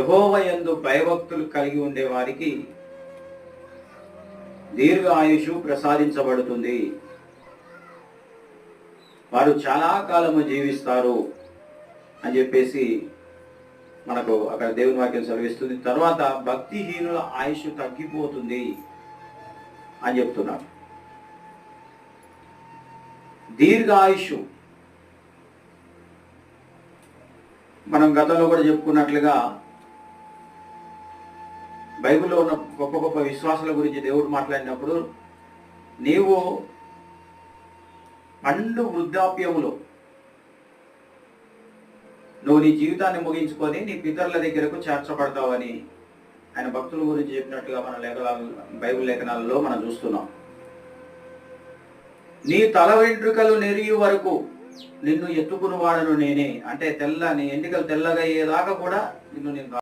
యహోవయందు భయభక్తులు కలిగి ఉండే వారికి దీర్ఘ ఆయుషు ప్రసాదించబడుతుంది. వారు చాలా కాలము జీవిస్తారు అని చెప్పేసి మనకు అక్కడ దేవుని వాక్యం సెలవిస్తుంది. తర్వాత భక్తిహీనుల ఆయుష్ తగ్గిపోతుంది అని చెప్తున్నారు. దీర్ఘ ఆయుష్. మనం గతంలో కూడా చెప్పుకున్నట్లుగా బైబిల్లో ఉన్న గొప్ప గొప్ప విశ్వాసాల గురించి దేవుడు మాట్లాడినప్పుడు నీవు పండు వృద్ధాప్యములో నువ్వు నీ జీవితాన్ని ముగించుకొని నీ పితరుల దగ్గరకు చేర్చబడతావని ఆయన భక్తుల గురించి చెప్పినట్టుగా మన లేఖనాలు బైబిల్ లేఖనాలలో మనం చూస్తున్నాం. నీ తల వెంట్రుకలు నెరిగి వరకు నిన్ను ఎత్తుకుని వాడను నేనే. అంటే తెల్ల నీ ఎంటికలు తెల్లగా అయ్యేదాకా కూడా నిన్ను నేను